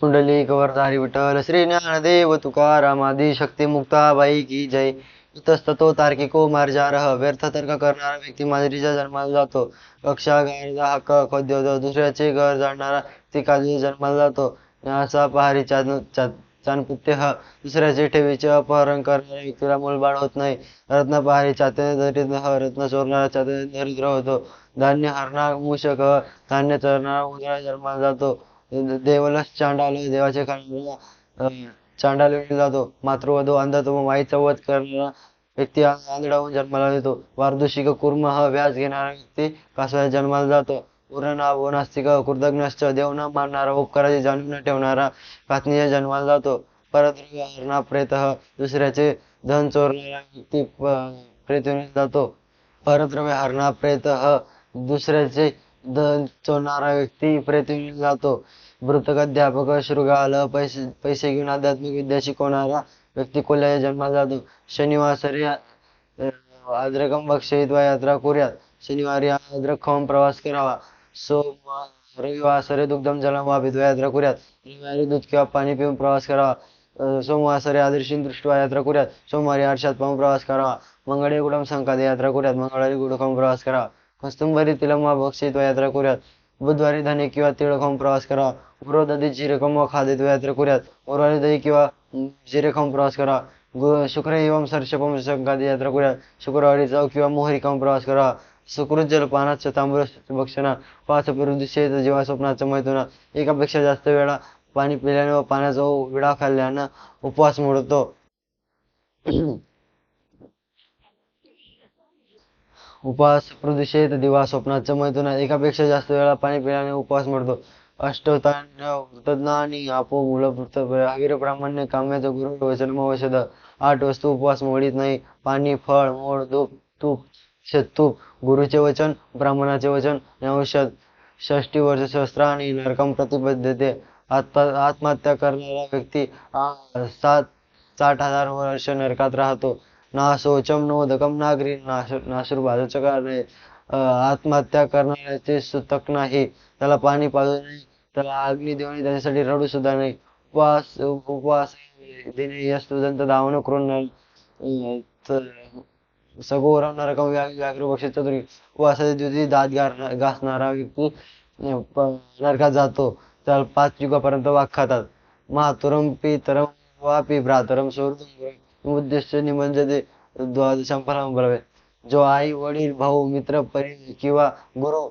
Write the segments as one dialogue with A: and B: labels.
A: पुंडलिक वरदारी विठ्ठल श्री ज्ञानदेव देव आदी शक्ती मुक्ताबाई की जय. इतस्ततो तार्किको मार्जारह व्यर्थ तर्क करणारा व्यक्ती मांजरीच्या जन्माला जातो. कक्षा गायचा हक्क खोद्योतो दुसऱ्याचे घर जाणणारा ती काजू जन्माला जातो. असा पहारी चान चा- हा दुसऱ्याचे ठेवीचे अपहरण करणाऱ्या व्यक्तीला मूलबाळ होत नाही. रत्न पहारी चात्याने दरिद्र रत्न चोरणारा चात्याने दरिद्र होतो. धान्य हरणारा मूषक धान्य चरणारा उंदरा जन्माला जातो. देवलस चांडाल देवाचे खाणारा चांडाल जातो. मातृवधू अंधत्व माईचा वध करणारा व्यक्ती आंधळा होऊन जन्माला येतो. वार्धुशिक कुर्म हा व्याज घेणारा व्यक्ती कासवाच्या जन्माला जातो. पूर्णनाभ नास्तिक कृतज्ञश्च देव न मानणारा उपकाराची जाणीव न ठेवणारा कातनीच्या जन्माला जातो. परद्रव्य प्रेत दुसऱ्याचे धन चोरणारा व्यक्ती प- जातो. परद्रव्य हरणा प्रेत दुसऱ्याचे धन चोरणारा व्यक्ती प्रेतविनीत जातो. मृतक अध्यापक शृगाल पैसे पैसे घेऊन आध्यात्मिक विद्या शिकवणारा व्यक्ती कोल्ह्याच्या जन्माला जातो. शनिवासरी आद्रकम व यात्रा करूयात. शनिवारी आद्रक खाऊन प्रवास करावा. सोमवार रविवासरे दुग्धम जलम वापित्वा यात्रा करूयात. रविवारी दूध किंवा पाणी पिऊन प्रवास करावा. अं, सोमवासरे आदर्शीन यात्रा करूयात. सोमवारी आरशात पाहून प्रवास करावा. मंगळे गुडम संकाद यात्रा करूयात. मंगळवारी गुड खाऊन प्रवास करावा. कस्तुंबरी तिलमा व यात्रा करूयात. बुधवारी धने किंवा तिळ खाऊन प्रवास करावा दही जिरे खाऊन व खादित्वा यात्रा करूयात. गुरुवारी दही किंवा जिरे खाऊन प्रवास करा. शुक्र एवं सर्षपम संकादी यात्रा करूयात. शुक्रवारी जाऊ किंवा मोहरी खाऊन प्रवास करा. सुकृत जलपानाचं तांबूळ भक्षणा पाच शेत जेव्हा स्वप्नाचं मैथुना एकापेक्षा जास्त वेळा पाणी पिल्याने व पाण्याचा विडा खाल्ल्यानं उपवास मोडतो. उपवास प्रदूषित दिवा स्वप्नाचं मैथुना एकापेक्षा जास्त वेळा पाणी पिल्याने उपवास मोडतो. अष्टतांडव आणि आपो मूलभूत हवीर काम्याचं गुरु वचन औषध आठ वस्तू उपवास मोडीत नाही. पाणी फळ मोड धूप तूप शतूप गुरुचे वचन ब्राह्मणाचे वचन औषध षष्टी वर्ष शस्त्र आणि नरकम प्रतिबद्धते आत्मा आत्महत्या करणारा व्यक्ती सात साठ हजार वर्ष नरकात राहतो. ना शोचम नोदकम नागरी नाश नाशुर्भाजाचं कारण आत्महत्या करणाऱ्याचे सुतक नाही. त्याला पाणी पाजू नाही त्याला अग्नी देऊ त्याच्यासाठी रडू सुद्धा नाही उपवास उपवास दिने या धावणं करून तर सगो नरकम व्याघ्र पक्ष चतुरी. उपवासाच्या दिवशी दात घासणारा व्यक्ती नरकात जातो. त्याला पाच युगापर्यंत वाघ खातात. मातुरम पितरम वापी भ्रातरम सोडून उद्देश म्हणजे ते फलाम जो आई वडील भाऊ मित्र परी किंवा गुरु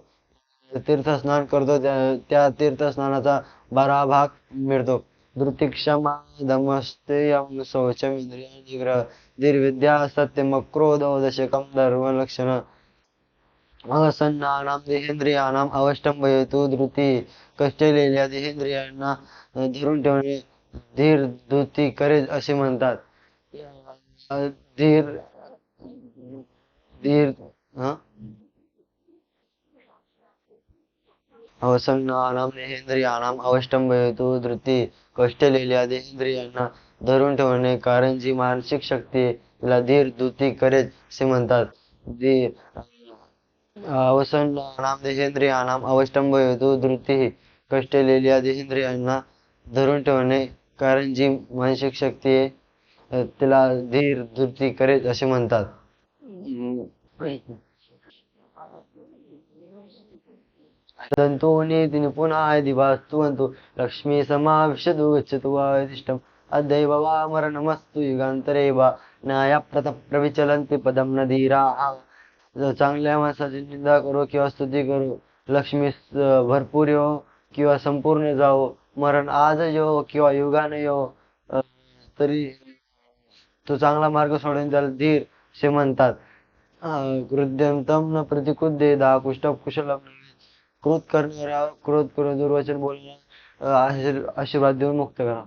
A: तीर्थस्नान करतो त्या त्या तीर्थस्नानाचा बारा भाग मिळतो धृतिक्षमा दमस्ते शौचम इंद्रिया निग्रह धीरविद्या सत्यम क्रोध दशकम धर्म लक्षण असन्नानाम देहेंद्रियानाम अवष्टंभयतु धृती कष्टलेल्या देहेंद्रियांना धरून ठेवणे धीर धृती करेज असे म्हणतात अं, धीर धीर हं? अवसन्नानाम देहेंद्रियानाम अवष्टंभयतु धृती कष्टलेल्या देहेंद्रियांना धरून ठेवणे कारण जी मानसिक शक्ती तिला धीर दुती करेच असे म्हणतात धीर अवसन्नानाम देहेंद्रियानाम अवष्टंभयतु धृती कष्टलेल्या देहेंद्रियांना धरून ठेवणे कारण जी मानसिक शक्ती तिला धीर धृती करेल असे म्हणतात. दन्तोने तिने पुन्हा निपुणाय म्हणतो लक्ष्मी समाविशतु गच्छतु वादिष्टम् अद्यैव वा मरणमस्तु युगांतरे वा न्यायाप्रत प्रविचलन्ति पदम न धीरा। चांगल्या माणसाची निंदा करो किंवा स्तुती करो लक्ष्मी भरपूर यो किंवा संपूर्ण जावो मरण आज यो किंवा युगाने यो तरी तो चांगला मार्ग सोडून त्याला धीर असे म्हणतात. कृत्यंतम न दे दहा कुष्ट कुशल क्रोध करणारा क्रोध करून दुर्वचन बोलणं आशीर्वाद देऊन मुक्त करा.